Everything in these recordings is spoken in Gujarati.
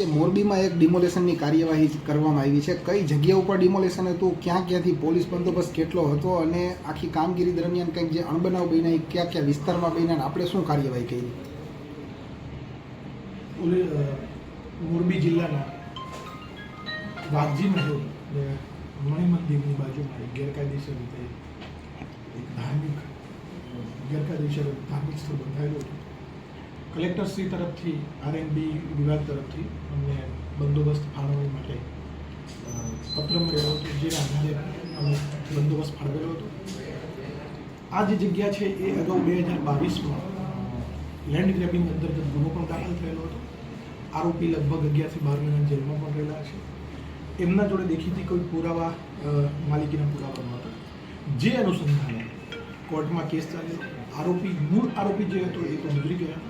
આજે મોરબીમાં એક ડિમોલેશનની કાર્યવાહી કરવામાં આવી છે, કઈ જગ્યા ઉપર ડિમોલેશન હતું, ક્યાં ક્યાંથી પોલીસ બંદોબસ્ત કેટલો હતો અને આખી કામગીરી દરમિયાન કંઈક જે અણબનાવ બન્યા, એ ક્યાં ક્યાં વિસ્તારમાં બન્યા આપણે શું કાર્યવાહી કરી? મોરબી જિલ્લાના વાઘજી ને મણિ મંદિરની બાજુમાં એક ગેરકાયદેસર રીતે ધાર્મિક, ગેરકાયદેસર ધાર્મિક સ્થળ બંધાયેલું હતું. કલેક્ટરશ્રી તરફથી આરએનબી વિભાગ તરફથી અમને બંદોબસ્ત ફાળવણી માટે પત્ર મળેલો હતો, જેના આધારે અમે બંદોબસ્ત ફાળવેલો હતો. આ જે જગ્યા છે એ અગાઉ બે હજાર બાવીસમાં લેન્ડ ગ્રેબિંગ અંતર્ગત ગુનો પણ દાખલ થયેલો હતો. આરોપી લગભગ અગિયારથી બાર મહિના જેલમાં પણ રહેલા છે. એમના જોડે દેખીતી કોઈ પુરાવા માલિકીના પુરાવા નહોતા જે અનુસંધાને કોર્ટમાં કેસ ચાલ્યો. આરોપી, મૂળ આરોપી જે હતો એ તો ગુજરી ગયા.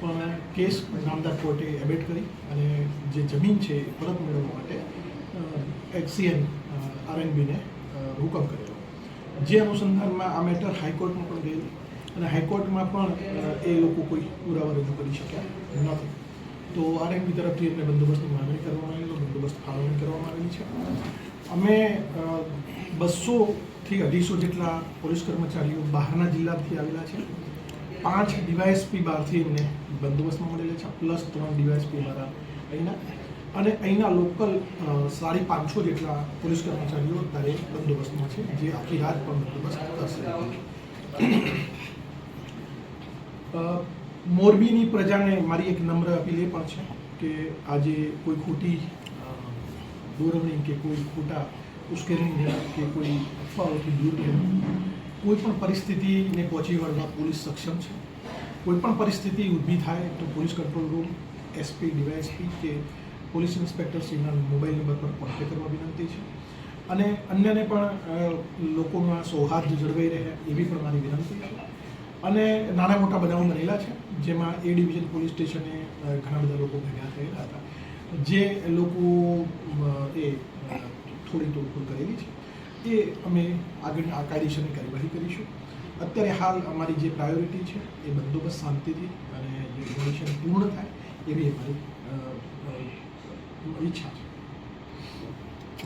પણ કેસ નામદાર કોર્ટે એબેટ કરી અને જે જમીન છે એ પરત મેળવવા માટે એચસીએન આરએનબીને હુકમ કરેલો. જે અનુસંધાનમાં આ મેટર હાઈકોર્ટમાં પણ ગયેલું અને હાઈકોર્ટમાં પણ એ લોકો કોઈ પુરાવા રજૂ કરી શક્યા નથી. તો આરએનબી તરફથી એમને બંદોબસ્તની માંગણી કરવામાં આવેલો બંદોબસ્ત ફાળવણી કરવામાં આવેલી છે. અમે બસોથી અઢીસો જેટલા પોલીસ કર્મચારીઓ બહારના જિલ્લાથી આવેલા છે. પાંચ ડીવાયએસપી બહારથી એમને બંદોબસ્તમાં મળેલા છે. પ્લસ ત્રણ ડીવાયએસપી મારા અહીંના. અને અહીંના લોકલ સાડી પાંચસો જેટલા પોલીસ કર્મચારીઓ અત્યારે બંદોબસ્તમાં છે, જે આખી રાત પણ બંદોબસ્ત કરશે. મોરબીની પ્રજાને મારી એક નમ્ર અપીલ એ પણ છે કે આજે કોઈ ખોટી દોરવણી કે કોઈ ખોટા ઉશ્કેરણી કે કોઈ અફવાઓથી દૂર રહેવું. કોઈ પણ પરિસ્થિતિને પહોંચી વળવા પોલીસ સક્ષમ છે. કોઈ પણ પરિસ્થિતિ ઊભી થાય તો police control room S P D Y S P કે પોલીસ ઇન્સ્પેક્ટર શ્રીના મોબાઈલ નંબર પર કોન્ટેક્ટ કરવા વિનંતી છે. અને અન્યને પણ લોકોમાં સૌહાર્દ જળવાઈ રહે એવી પણ મારી વિનંતી છે. અને નાના મોટા બનાવો બનેલા છે, જેમાં એ ડિવિઝન પોલીસ સ્ટેશને ઘણા બધા લોકો ભેગા થયેલા હતા. જે લોકો એ થોડી તોડફોડ કરેલી છે. એ અમે આગળ આ કાયદેસરની કાર્યવાહી કરીશું. અત્યારે હાલ અમારી જે પ્રાયોરિટી છે એ બંદોબસ્ત શાંતિથી અને જે ઇનોવેશન પૂર્ણ થાય એવી અમારી ઈચ્છા છે.